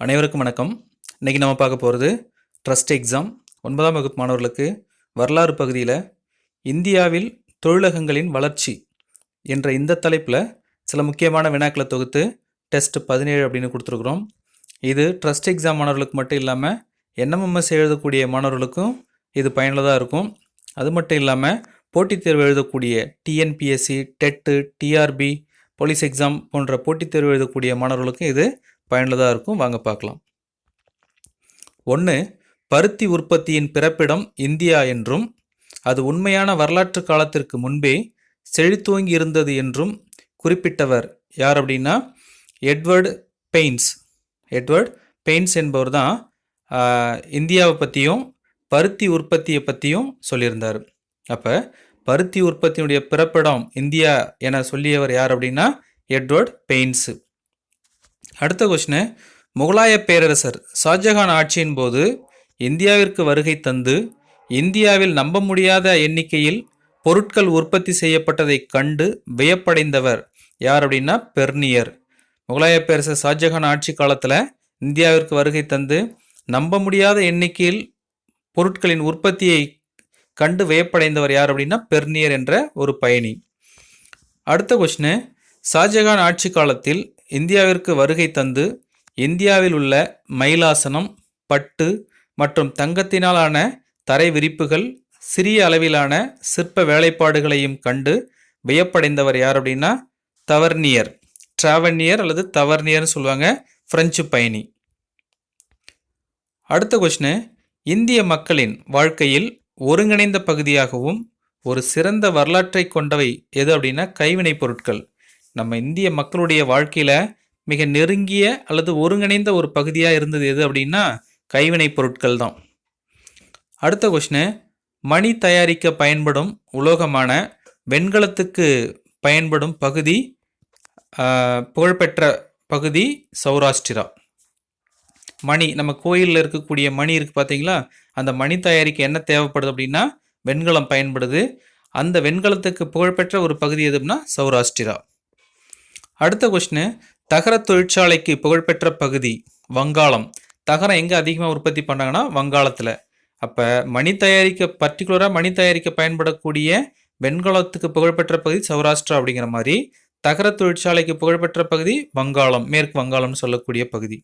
அனைவருக்கும் வணக்கம். இன்றைக்கி நம்ம பார்க்க போகிறது ட்ரஸ்ட் எக்ஸாம் ஒன்பதாம் வகுப்பு மாணவர்களுக்கு வரலாறு பகுதியில் இந்தியாவில் தொழிலகங்களின் வளர்ச்சி என்ற இந்த தலைப்பில் சில முக்கியமான வினாக்களை தொகுத்து டெஸ்ட் பதினேழு அப்படின்னு கொடுத்துருக்குறோம். இது ட்ரஸ்ட் எக்ஸாம் மாணவர்களுக்கு மட்டும் இல்லாமல் என்எம்எம்எஸ் எழுதக்கூடிய மாணவர்களுக்கும் இது பயனுள்ளதாக இருக்கும். அது மட்டும் இல்லாமல் போட்டித் தேர்வு எழுதக்கூடிய TNPSC TET TRB police exam போன்ற போட்டித் தேர்வு எழுதக்கூடிய மாணவர்களுக்கும் இது பயனுள்ளதாக இருக்கும். வாங்க பார்க்கலாம். ஒன்று பருத்தி உற்பத்தியின் பிறப்பிடம் இந்தியா என்றும் அது உண்மையான வரலாற்று காலத்திற்கு முன்பே செழித்துவங்கி இருந்தது என்றும் குறிப்பிட்டவர் யார் அப்படின்னா எட்வர்டு பெயின்ஸ். எட்வர்ட் பெயின்ஸ் என்பவர் தான் இந்தியாவை பற்றியும் பருத்தி உற்பத்தியை பற்றியும் சொல்லியிருந்தார். அப்போ பருத்தி உற்பத்தியினுடைய பிறப்பிடம் இந்தியா என சொல்லியவர் யார் அப்படின்னா எட்வர்ட் பெயின்ஸு. அடுத்த கொஸ்டின் முகலாய பேரரசர் ஷாஜகான் ஆட்சியின் போது இந்தியாவிற்கு வருகை தந்து இந்தியாவில் நம்ப முடியாத எண்ணிக்கையில் பொருட்கள் உற்பத்தி செய்யப்பட்டதை கண்டு வியப்படைந்தவர் யார் அப்படின்னா பெர்னியர். முகலாய பேரரசர் ஷாஜகான் ஆட்சி காலத்தில் இந்தியாவிற்கு வருகை தந்து நம்ப முடியாத எண்ணிக்கையில் பொருட்களின் உற்பத்தியை கண்டு வியப்படைந்தவர் யார் அப்படின்னா பெர்னியர் என்ற ஒரு பயணி. அடுத்த கொஸ்டின் ஷாஜகான் ஆட்சி காலத்தில் இந்தியாவிற்கு வருகை தந்து இந்தியாவில் உள்ள மயிலாசனம் பட்டு மற்றும் தங்கத்தினாலான தரை விரிப்புகள் சிறிய அளவிலான சிற்ப வேலைப்பாடுகளையும் கண்டு வியப்படைந்தவர் யார் அப்படின்னா தவர்னியர். டிராவர்னியர் அல்லது தவர்னியர்னு சொல்லுவாங்க பிரெஞ்சு பயணி. அடுத்த கொஸ்டின் இந்திய மக்களின் வாழ்க்கையில் ஒருங்கிணைந்த பகுதியாகவும் ஒரு சிறந்த வரலாற்றை கொண்டவை எது அப்படின்னா கைவினைப் பொருட்கள். நம்ம இந்திய மக்களுடைய வாழ்க்கையில் மிக நெருங்கிய அல்லது ஒருங்கிணைந்த ஒரு பகுதியாக இருந்தது எது அப்படின்னா கைவினைப் பொருட்கள் தான். அடுத்த கொஷினு மணி தயாரிக்க பயன்படும் உலோகமான வெண்கலத்துக்கு பயன்படும் பகுதி புகழ்பெற்ற பகுதி சௌராஷ்டிரா. மணி நம்ம கோயிலில் இருக்கக்கூடிய மணி இருக்குது பார்த்தீங்களா அந்த மணி தயாரிக்க என்ன தேவைப்படுது அப்படின்னா வெண்கலம் பயன்படுது. அந்த வெண்கலத்துக்கு புகழ்பெற்ற ஒரு பகுதி எதுனா சௌராஷ்டிரா. அடுத்த கொஸ்டின் தகர தொழிற்சாலைக்கு புகழ்பெற்ற பகுதி வங்காளம். தகரம் எங்கே அதிகமாக உற்பத்தி பண்ணாங்கன்னா வங்காளத்தில். அப்போ மணி தயாரிக்க பர்டிகுலராக மணி தயாரிக்க பயன்படக்கூடிய வெண்கலத்துக்கு புகழ்பெற்ற பகுதி சௌராஷ்டிரா அப்படிங்கிற மாதிரி. தகர தொழிற்சாலைக்கு புகழ்பெற்ற பகுதி வங்காளம் மேற்கு வங்காளம்னு சொல்லக்கூடிய பகுதி.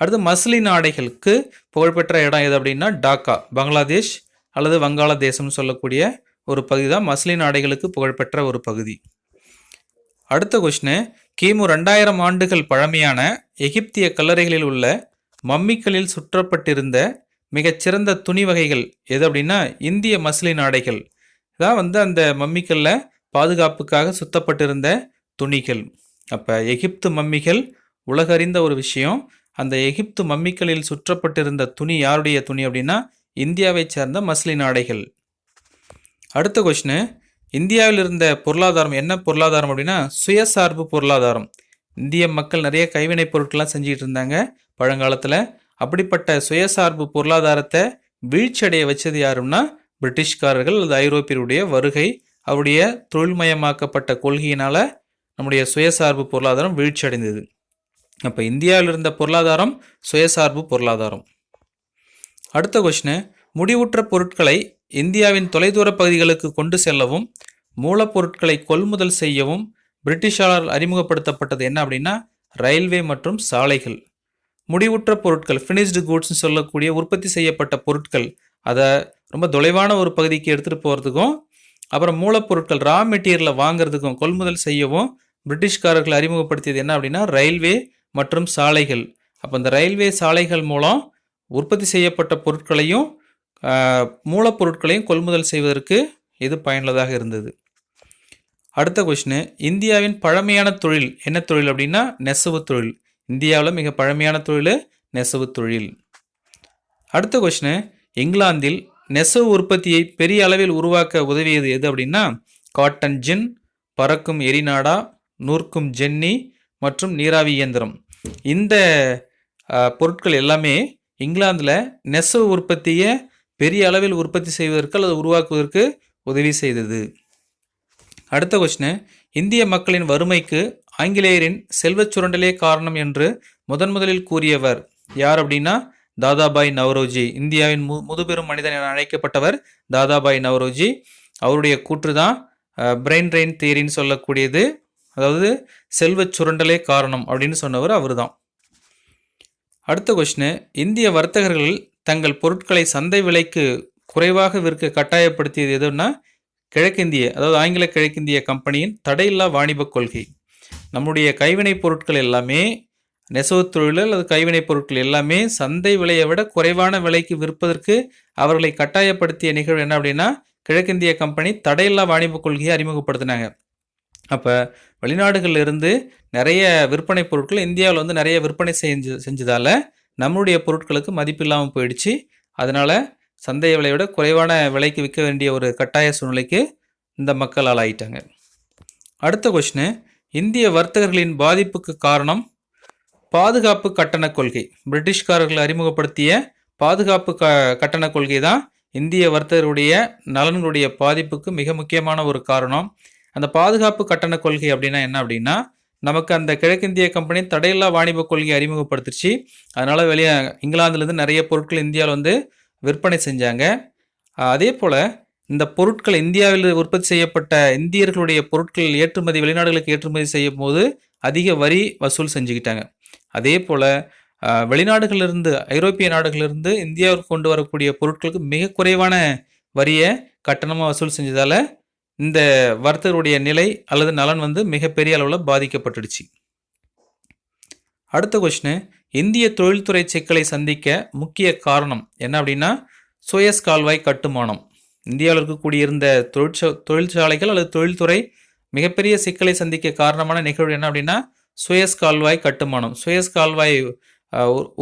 அடுத்து மஸ்லின் ஆடைகளுக்கு புகழ்பெற்ற இடம் எது அப்படின்னா டாக்கா பங்களாதேஷ் அல்லது வங்காளதேசம்னு சொல்லக்கூடிய ஒரு பகுதி தான் மஸ்லின் ஆடைகளுக்கு புகழ்பெற்ற ஒரு பகுதி. அடுத்த கொஷினு கிமு ரெண்டாயிரம் ஆண்டுகள் பழமையான எகிப்திய கல்லறைகளில் உள்ள மம்மிக்களில் சுற்றப்பட்டிருந்த மிகச்சிறந்த துணி வகைகள் எது அப்படின்னா இந்திய மஸ்லின் ஆடைகள். தான் வந்து அந்த மம்மிக்களில் பாதுகாப்புக்காக சுத்தப்பட்டிருந்த துணிகள். அப்போ எகிப்து மம்மிகள் உலகறிந்த ஒரு விஷயம். அந்த எகிப்து மம்மிக்களில் சுற்றப்பட்டிருந்த துணி யாருடைய துணி அப்படின்னா இந்தியாவைச் சேர்ந்த மஸ்லின் ஆடைகள். அடுத்த கொஷினு இந்தியாவில் இருந்த பொருளாதாரம் என்ன பொருளாதாரம் அப்படின்னா சுயசார்பு பொருளாதாரம். இந்திய மக்கள் நிறைய கைவினைப் பொருட்கள்லாம் செஞ்சுட்டு இருந்தாங்க பழங்காலத்தில். அப்படிப்பட்ட சுயசார்பு பொருளாதாரத்தை வீழ்ச்சியடைய வச்சது யாருன்னா பிரிட்டிஷ்காரர்கள் அல்லது ஐரோப்பியருடைய வருகை அவருடைய தொழில்மயமாக்கப்பட்ட கொள்கையினால் நம்முடைய சுயசார்பு பொருளாதாரம் வீழ்ச்சி அடைந்தது அப்போ இந்தியாவில் இருந்த பொருளாதாரம் சுயசார்பு பொருளாதாரம். அடுத்த கொஷினு முடிவுற்ற பொருட்களை இந்தியாவின் தொலைதூர பகுதிகளுக்கு கொண்டு செல்லவும் மூலப்பொருட்களை கொள்முதல் செய்யவும் பிரிட்டிஷாரால் அறிமுகப்படுத்தப்பட்டது என்ன அப்படின்னா ரயில்வே மற்றும் சாலைகள். முடிவுற்ற பொருட்கள் ஃபினிஷ்டு கூட்ஸ்னு சொல்லக்கூடிய உற்பத்தி செய்யப்பட்ட பொருட்கள் அதை ரொம்ப தொலைவான ஒரு பகுதிக்கு எடுத்துகிட்டு போகிறதுக்கும் அப்புறம் மூலப்பொருட்கள் ரா மெட்டீரியலை வாங்குறதுக்கும் கொள்முதல் செய்யவும் பிரிட்டிஷ்காரர்கள் அறிமுகப்படுத்தியது என்ன அப்படின்னா ரயில்வே மற்றும் சாலைகள். அப்போ இந்த ரயில்வே சாலைகள் மூலம் உற்பத்தி செய்யப்பட்ட பொருட்களையும் மூலப்பொருட்களையும் கொள்முதல் செய்வதற்கு இது பயனுள்ளதாக இருந்தது. அடுத்த கொஷினு இந்தியாவின் பழமையான தொழில் என்ன தொழில் அப்படின்னா நெசவு தொழில். இந்தியாவில் மிக பழமையான தொழில் நெசவு தொழில். அடுத்த கொஷினு இங்கிலாந்தில் நெசவு உற்பத்தியை பெரிய அளவில் உருவாக்க உதவியது எது அப்படின்னா காட்டன் ஜின் பறக்கும் எரிநாடா நூற்கும் ஜென்னி மற்றும் நீராவி இயந்திரம். இந்த பொருட்கள் எல்லாமே இங்கிலாந்தில் நெசவு உற்பத்தியை பெரிய அளவில் உற்பத்தி செய்வதற்கு அல்லது உருவாக்குவதற்கு உதவி செய்தது. அடுத்த கொஸ்டின் இந்திய மக்களின் வறுமைக்கு ஆங்கிலேயரின் செல்வச் சுரண்டலே காரணம் என்று முதன் முதலில் கூறியவர் யார் அப்படின்னா தாதாபாய் நவரோஜி. இந்தியாவின் மு முதுபெரும் மனிதன் என அழைக்கப்பட்டவர் தாதாபாய் நவரோஜி. அவருடைய கூற்று தான் பிரெயின் ட்ரெயின் தியரின்னு சொல்லக்கூடியது. அதாவது செல்வச் சுரண்டலே காரணம் அப்படின்னு சொன்னவர் அவர்தான். அடுத்த கொஸ்டின் இந்திய வர்த்தகர்கள் தங்கள் பொருட்களை சந்தை விலைக்கு குறைவாக விற்க கட்டாயப்படுத்தியது எதுன்னா கிழக்கிந்திய அதாவது ஆங்கில கிழக்கிந்திய கம்பெனியின் தடையில்லா வாணிபக் கொள்கை. நம்முடைய கைவினைப் பொருட்கள் எல்லாமே நெசவுத் தொழில் அல்லது கைவினைப் பொருட்கள் எல்லாமே சந்தை விலையை விட குறைவான விலைக்கு விற்பதற்கு அவர்களை கட்டாயப்படுத்திய நிகழ்வு என்ன அப்படின்னா கிழக்கிந்திய கம்பெனி தடையில்லா வாணிபக் கொள்கையை அறிமுகப்படுத்தினாங்க. அப்போ வெளிநாடுகளில் இருந்து நிறைய விற்பனை பொருட்கள் இந்தியாவில் வந்து நிறைய விற்பனை செஞ்சு செஞ்சதால் நம்மளுடைய பொருட்களுக்கு மதிப்பு இல்லாமல் போயிடுச்சு. அதனால் சந்தை விலையோட குறைவான விலைக்கு விற்க வேண்டிய ஒரு கட்டாய சூழ்நிலைக்கு இந்த மக்கள் ஆளாயிட்டாங்க. அடுத்த கொஷினு இந்திய வர்த்தகர்களின் பாதிப்புக்கு காரணம்? பாதுகாப்பு கட்டண கொள்கை. பிரிட்டிஷ்காரர்கள் அறிமுகப்படுத்திய பாதுகாப்பு க கட்டண கொள்கை தான் இந்திய வர்த்தகருடைய நலன்களுடைய பாதிப்புக்கு மிக முக்கியமான ஒரு காரணம். அந்த பாதுகாப்பு கட்டண கொள்கை அப்படின்னா என்ன அப்படின்னா நமக்கு அந்த கிழக்கிந்திய கம்பெனி தடையில்லா வாணிப கொள்கையை அறிமுகப்படுத்துச்சு அதனால் வெளியே இங்கிலாந்துலேருந்து நிறைய பொருட்கள் இந்தியாவில் வந்து விற்பனை செஞ்சாங்க. அதே போல் இந்த பொருட்கள் இந்தியாவில் உற்பத்தி செய்யப்பட்ட இந்தியர்களுடைய பொருட்கள் ஏற்றுமதி வெளிநாடுகளுக்கு ஏற்றுமதி செய்யும் போது அதிக வரி வசூல் செஞ்சுக்கிட்டாங்க. அதே போல் வெளிநாடுகளிலிருந்து ஐரோப்பிய நாடுகளிலிருந்து இந்தியாவுக்கு கொண்டு வரக்கூடிய பொருட்களுக்கு மிக குறைவான வரியை கட்டணமாக வசூல் செஞ்சதால் இந்த வர்த்தகருடைய நிலை அல்லது நலன் வந்து மிகப்பெரிய அளவில் பாதிக்கப்பட்டுடுச்சு. அடுத்த கொஷினு இந்திய தொழில்துறை சிக்கலை சந்திக்க முக்கிய காரணம் என்ன அப்படின்னா சுயஸ் கால்வாய் கட்டுமானம். இந்தியாவில் இருக்கக்கூடிய இருந்த தொழிற்சா தொழிற்சாலைகள் அல்லது தொழில்துறை மிகப்பெரிய சிக்கலை சந்திக்க காரணமான நிகழ்வு என்ன அப்படின்னா சுயஸ் கால்வாய் கட்டுமானம். சுயஸ் கால்வாய்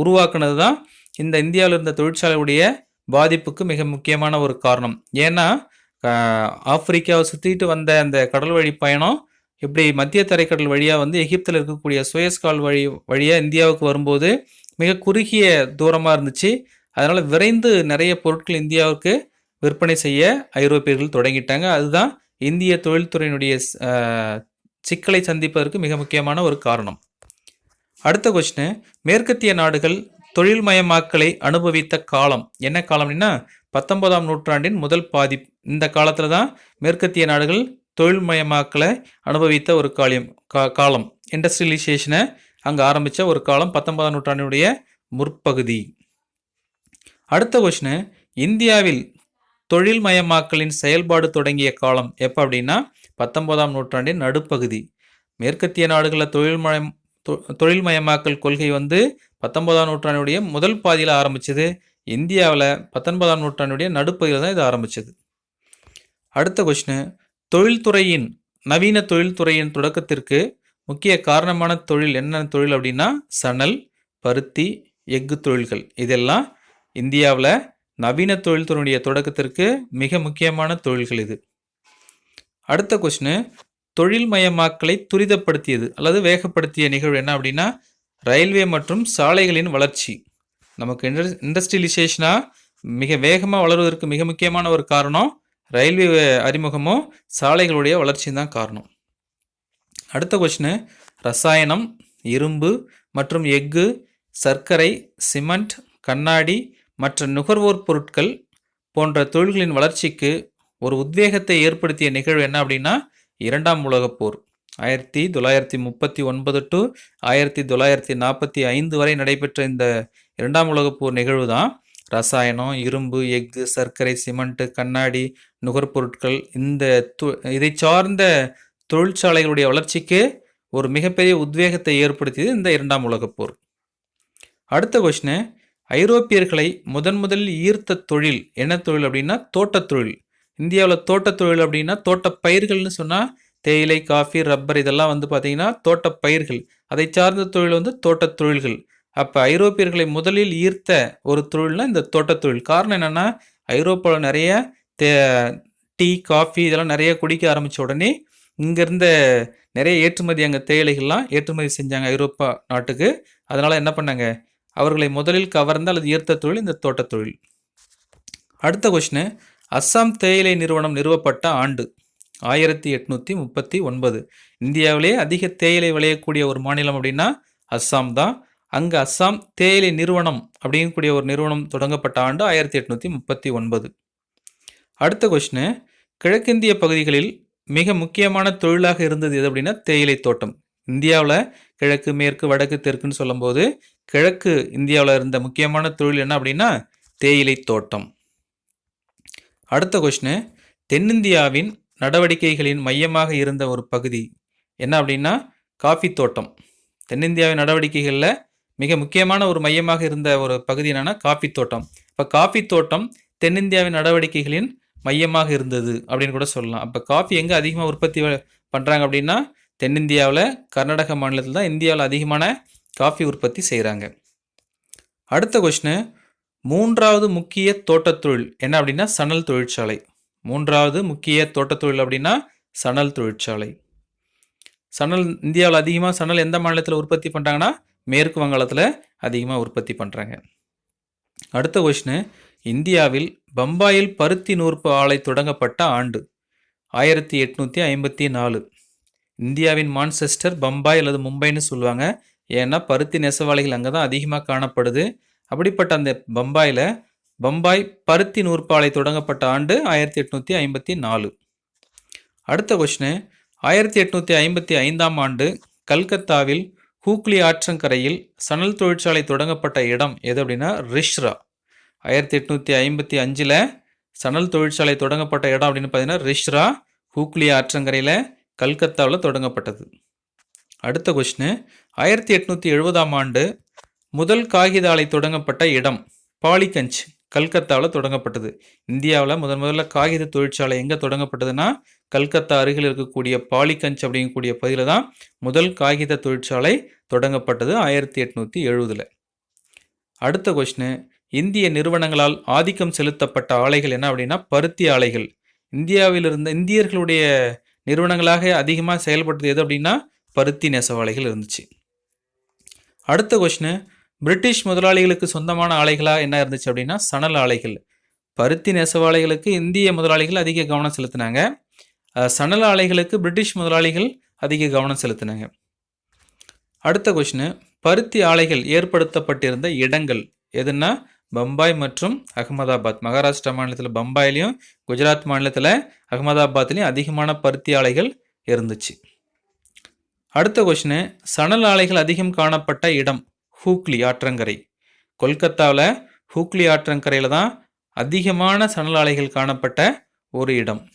உருவாக்குனது தான் இந்த இந்தியாவில் இருந்த தொழிற்சாலையுடைய பாதிப்புக்கு மிக முக்கியமான ஒரு காரணம். ஏன்னா ஆப்பிரிக்காவை சுற்றிட்டு வந்த அந்த கடல் வழி பயணம் இப்படி மத்திய தரைக்கடல் வழியாக வந்து எகிப்தில் இருக்கக்கூடிய சுயஸ் கால் வழி வழியாக இந்தியாவுக்கு வரும்போது மிக குறுகிய தூரமாக இருந்துச்சு. அதனால் விரைந்து நிறைய பொருட்கள் இந்தியாவுக்கு விற்பனை செய்ய ஐரோப்பியர்கள் தொடங்கிட்டாங்க. அதுதான் இந்திய தொழில்துறையினுடைய சிக்கலை சந்திப்பதற்கு மிக முக்கியமான ஒரு காரணம். அடுத்த கொஸ்டின் மேற்கத்திய நாடுகள் தொழில்மயமாக்கலை அனுபவித்த காலம். என்ன காலம் அப்படின்னா பத்தொன்பதாம் நூற்றாண்டின் முதல் பாதி இந்த காலத்தில் தான் மேற்கத்திய நாடுகள் தொழில்மயமாக்கலை அனுபவித்த ஒரு காலியம் கா காலம். இண்டஸ்ட்ரியலைசேஷனை அங்கே ஆரம்பித்த ஒரு காலம் பத்தொன்பதாம் நூற்றாண்டினுடைய முற்பகுதி. அடுத்த கொஸ்டின் இந்தியாவில் தொழில்மயமாக்கலின் செயல்பாடு தொடங்கிய காலம் எப்போ அப்படின்னா பத்தொன்பதாம் நூற்றாண்டின் நடுப்பகுதி. மேற்கத்திய நாடுகளில் தொழில்மயம் தொழில்மயமாக்கல் கொள்கை வந்து பத்தொன்பதாம் நூற்றாண்டுடைய முதல் பாதியில் ஆரம்பிச்சது. இந்தியாவில் பத்தொன்பதாம் நூற்றாண்டுடைய நடுப்பகுதியில் தான் இது ஆரம்பிச்சது. அடுத்த கொஸ்டின் தொழில்துறையின் நவீன தொழில்துறையின் தொடக்கத்திற்கு முக்கிய காரணமான தொழில் என்ன தொழில் அப்படின்னா சணல் பருத்தி எஃகு தொழில்கள். இதெல்லாம் இந்தியாவில் நவீன தொழில்துறையுடைய தொடக்கத்திற்கு மிக முக்கியமான தொழில்கள் இது. அடுத்த கொஸ்டின் தொழில்மயமாக்கலை துரிதப்படுத்தியது. அல்லது வேகப்படுத்திய நிகழ்வு என்ன அப்படின்னா ரயில்வே மற்றும் சாலைகளின் வளர்ச்சி. நமக்கு இண்டஸ் இண்டஸ்ட்ரியலைசேஷனாக மிக வேகமாக வளருவதற்கு மிக முக்கியமான ஒரு காரணம் ரயில்வே அறிமுகமும் சாலைகளுடைய வளர்ச்சியும் தான் காரணம். அடுத்த கொஷினு ரசாயனம் இரும்பு மற்றும் எஃகு சர்க்கரை சிமெண்ட் கண்ணாடி மற்ற நுகர்வோர் பொருட்கள் போன்ற தொழில்களின் வளர்ச்சிக்கு ஒரு உத்வேகத்தை ஏற்படுத்திய நிகழ்வு என்ன அப்படின்னா இரண்டாம் உலகப் போர். ஆயிரத்தி தொள்ளாயிரத்தி முப்பத்தி ஒன்பது டு ஆயிரத்தி தொள்ளாயிரத்தி நாற்பத்தி ஐந்து வரை நடைபெற்ற இந்த இரண்டாம் உலகப் போர் நிகழ்வு தான் ரசாயனம் இரும்பு எஃகு சர்க்கரை சிமெண்ட் கண்ணாடி நுகர்பொருட்கள் இந்த து- இதை சார்ந்த தொழிற்சாலைகளுடைய வளர்ச்சிக்கு ஒரு மிகப்பெரிய உத்வேகத்தை ஏற்படுத்தியது இந்த இரண்டாம் உலகப் போர். அடுத்த கொஸ்டின் ஐரோப்பியர்களை முதன் முதலில் ஈர்த்த தொழில் என்ன தொழில் அப்படின்னா தோட்டத் தொழில். இந்தியாவில் தோட்டத் தொழில் அப்படின்னா தோட்டப்பயிர்கள்னு சொன்னால் தேயிலை காஃபி ரப்பர் இதெல்லாம் வந்து பார்த்தீங்கன்னா தோட்டப்பயிர்கள். அதை சார்ந்த தொழில் வந்து தோட்டத் தொழில்கள் அப்போ ஐரோப்பியர்களை முதலில் ஈர்த்த ஒரு தொழில்னா இந்த தோட்டத் தொழில் காரணம் என்னென்னா ஐரோப்பாவில் நிறைய தே டீ காஃபி இதெல்லாம் நிறைய குடிக்க ஆரம்பித்த உடனே இங்கேருந்த நிறைய ஏற்றுமதி அங்கே தேயிலைகள்லாம் ஏற்றுமதி செஞ்சாங்க ஐரோப்பா நாட்டுக்கு. அதனால் என்ன பண்ணாங்க? அவர்களை முதலில் கவர்ந்த அல்லது ஈர்த்த தொழில் இந்த தோட்டத் தொழில் அடுத்த கொஷினு அஸ்ஸாம் தேயிலை நிறுவனம் நிறுவப்பட்ட ஆண்டு ஆயிரத்தி எட்நூற்றி முப்பத்தி ஒன்பது. இந்தியாவிலே அதிக தேயிலை விளையக்கூடிய ஒரு மாநிலம் அப்படின்னா அஸ்ஸாம் தான். அங்கே அஸ்ஸாம் தேயிலை நிறுவனம் அப்படிங்கக்கூடிய ஒரு நிறுவனம் தொடங்கப்பட்ட ஆண்டு ஆயிரத்தி எட்நூற்றி முப்பத்தி ஒன்பது. அடுத்த கொஷினு கிழக்கிந்திய பகுதிகளில் மிக முக்கியமான தொழிலாக இருந்தது எது அப்படின்னா தேயிலை தோட்டம். இந்தியாவில் கிழக்கு மேற்கு வடக்கு தெற்குன்னு சொல்லும்போது கிழக்கு இந்தியாவில் இருந்த முக்கியமான தொழில் என்ன அப்படின்னா தேயிலை தோட்டம். அடுத்த கொஷினு தென்னிந்தியாவின் நடவடிக்கைகளின் மையமாக இருந்த ஒரு பகுதி. என்ன அப்படின்னா காஃபி தோட்டம். தென்னிந்தியாவின் நடவடிக்கைகளில் மிக முக்கியமான ஒரு மையமாக இருந்த ஒரு பகுதி என்னென்னா காஃபி தோட்டம். இப்போ காஃபி தோட்டம் தென்னிந்தியாவின் நடவடிக்கைகளின் மையமாக இருந்தது அப்படின்னு கூட சொல்லலாம். அப்போ காஃபி எங்கே அதிகமாக உற்பத்தி பண்ணுறாங்க அப்படின்னா தென்னிந்தியாவில் கர்நாடக மாநிலத்தில் தான் இந்தியாவில் அதிகமான காஃபி உற்பத்தி செய்கிறாங்க அடுத்த கொஷினு மூன்றாவது முக்கிய தோட்டத் தொழில் என்ன அப்படின்னா சணல் தொழிற்சாலை. மூன்றாவது முக்கிய தோட்டத்தொழில் அப்படின்னா சணல் தொழிற்சாலை. சணல் இந்தியாவில் அதிகமாக சணல் எந்த மாநிலத்தில் உற்பத்தி பண்ணுறாங்கன்னா மேற்கு வங்காளத்தில் அதிகமாக உற்பத்தி பண்ணுறாங்க அடுத்த கொஷினு இந்தியாவில் பம்பாயில் பருத்தி நூற்பு ஆலை தொடங்கப்பட்ட ஆண்டு ஆயிரத்தி எட்நூற்றி ஐம்பத்தி நாலு. இந்தியாவின் மான்செஸ்டர் பம்பாய் அல்லது மும்பைன்னு சொல்லுவாங்க. ஏன்னா பருத்தி நெசவாளிகள் அங்கே தான் அதிகமாக காணப்படுது. அப்படிப்பட்ட அந்த பம்பாயில் பம்பாய் பருத்தி நூற்பாலை தொடங்கப்பட்ட ஆண்டு ஆயிரத்தி எட்நூற்றி ஐம்பத்தி நாலு. அடுத்த கொஷினு ஆயிரத்தி எட்நூற்றி ஐம்பத்தி ஐந்தாம் ஆண்டு கல்கத்தாவில் ஹூக்ளி ஆற்றங்கரையில் சணல் தொழிற்சாலை தொடங்கப்பட்ட இடம் எது அப்படின்னா ரிஷ்ரா. ஆயிரத்தி எட்நூற்றி ஐம்பத்தி அஞ்சில் சணல் தொழிற்சாலை தொடங்கப்பட்ட இடம் அப்படின்னு பார்த்தீங்கன்னா ரிஷ்ரா ஹூக்லி ஆற்றங்கரையில் கல்கத்தாவில் தொடங்கப்பட்டது. அடுத்த கொஷினு ஆயிரத்தி எட்நூற்றி எழுபதாம் ஆண்டு முதல் காகித ஆலை தொடங்கப்பட்ட இடம் பாலிகஞ்ச் கல்கத்தாவில் தொடங்கப்பட்டது. இந்தியாவில் முதன் முதல்ல காகித தொழிற்சாலை எங்கே தொடங்கப்பட்டதுன்னா கல்கத்தா அருகில் இருக்கக்கூடிய பாலிகஞ்ச் அப்படிங்கக்கூடிய பகுதியில் தான் முதல் காகித தொழிற்சாலை தொடங்கப்பட்டது ஆயிரத்தி எட்நூற்றி எழுபதில் அடுத்த கொஷினு இந்திய நிறுவனங்களால் ஆதிக்கம் செலுத்தப்பட்ட ஆலைகள் என்ன அப்படின்னா பருத்தி ஆலைகள். இந்தியாவில் இருந்த இந்தியர்களுடைய நிறுவனங்களாக அதிகமாக செயல்பட்டது எது அப்படின்னா பருத்தி நெசவாலைகள் இருந்துச்சு. அடுத்த கொஷினு பிரிட்டிஷ் முதலாளிகளுக்கு சொந்தமான ஆலைகளாக என்ன இருந்துச்சு அப்படின்னா சணல் ஆலைகள். பருத்தி நெசவாலைகளுக்கு இந்திய முதலாளிகள் அதிக கவனம் செலுத்தினாங்க. சணல் ஆலைகளுக்கு பிரிட்டிஷ் முதலாளிகள் அதிக கவனம் செலுத்தினாங்க. அடுத்த கொஷினு பருத்தி ஆலைகள் ஏற்படுத்தப்பட்டிருந்த இடங்கள் எதுன்னா பம்பாய் மற்றும் அகமதாபாத். மகாராஷ்டிரா மாநிலத்தில் பம்பாயிலையும் குஜராத் மாநிலத்தில் அகமதாபாத்லேயும் அதிகமான பருத்தி ஆலைகள் இருந்துச்சு. அடுத்த கொஷினு சணல் ஆலைகள் அதிகம் காணப்பட்ட இடம் ஹூக்ளி ஆற்றங்கரை. கொல்கத்தாவில் ஹூக்ளி ஆற்றங்கரையில் தான் அதிகமான சணலாலைகள் காணப்பட்ட ஒரு இடம்.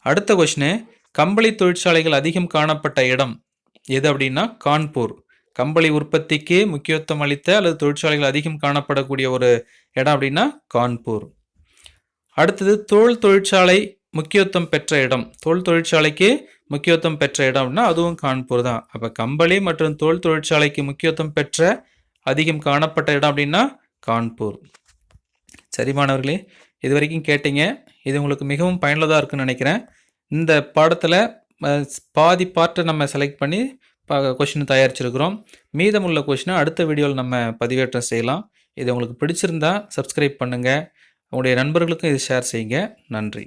அடுத்த கொஷினு கம்பளி தொழிற்சாலைகள் அதிகம் காணப்பட்ட இடம் எது அப்படின்னா கான்பூர். கம்பளி உற்பத்திக்கு முக்கியத்துவம் அளித்த அல்லது தொழிற்சாலைகள் அதிகம் காணப்படக்கூடிய ஒரு இடம் அப்படின்னா கான்பூர். அடுத்தது தோல் தொழிற்சாலை முக்கியத்துவம் பெற்ற இடம். தோல் தொழிற்சாலைக்கு முக்கியத்துவம் பெற்ற இடம் அப்படின்னா அதுவும் கான்பூர் தான். அப்போ கம்பளி மற்றும் தோல் தொழிற்சாலைக்கு முக்கியத்துவம் பெற்ற அதிகம் காணப்பட்ட இடம் அப்படின்னா கான்பூர். சரி மாணவர்களே இது வரைக்கும் கேட்டீங்க. இது உங்களுக்கு மிகவும் பயனுள்ளதாக இருக்குன்னு நினைக்கிறேன். இந்த பாடத்தில் பாதி பார்ட்டை நம்ம செலக்ட் பண்ணி கொஷின் தயாரிச்சிருக்கிறோம். மீதமுள்ள கொஷினை அடுத்த வீடியோவில் நம்ம பதிவேற்றம் செய்யலாம். இது உங்களுக்கு பிடிச்சிருந்தா சப்ஸ்கிரைப் பண்ணுங்கள் உங்களுடைய நண்பர்களுக்கும் இது ஷேர் செய்யுங்க. நன்றி.